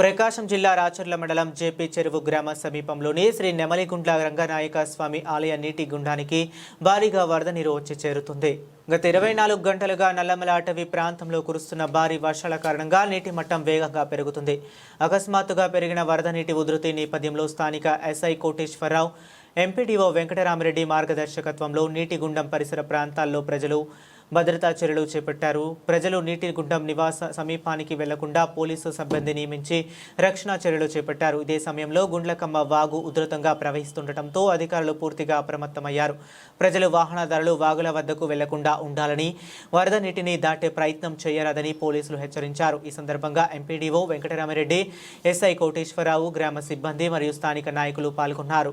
ప్రకాశం జిల్లా రాచర్ల మండలం జేపీ చెరువు గ్రామ సమీపంలోని శ్రీ నెమలిగుండ్ల రంగనాయక స్వామి ఆలయ నీటి గుండానికి భారీగా వరద నీరు వచ్చి చేరుతుంది. గత ఇరవై నాలుగు గంటలుగా నల్లమల అటవీ ప్రాంతంలో కురుస్తున్న భారీ వర్షాల కారణంగా నీటి మట్టం వేగంగా పెరుగుతుంది. అకస్మాత్తుగా పెరిగిన వరద నీటి ఉధృతి నేపథ్యంలో స్థానిక ఎస్ఐ కోటేశ్వరరావు ఎంపీడీఓ వెంకటరామరెడ్డి మార్గదర్శకత్వంలో నీటి గుండం పరిసర ప్రాంతాల్లో ప్రజలు భద్రతా చర్యలు చేపట్టారు. ప్రజలు నీటి గుండం నివాస సమీపానికి వెళ్ళకుండా పోలీసు సిబ్బంది నియమించి రక్షణ చర్యలు చేపట్టారు. ఇదే సమయంలో గుండ్లకమ్మ వాగు ఉధృతంగా ప్రవహిస్తుండటంతో అధికారులు పూర్తిగా అప్రమత్తమయ్యారు. ప్రజలు వాహనదారులు వాగుల వద్దకు వెళ్ళకుండా ఉండాలని వరద నీటిని దాటే ప్రయత్నం చేయరాదని పోలీసులు హెచ్చరించారు. ఈ సందర్భంగా ఎంపీడీఓ వెంకటరామరెడ్డి ఎస్ఐ కోటేశ్వరరావు గ్రామ సిబ్బంది మరియు స్థానిక నాయకులు పాల్గొన్నారు.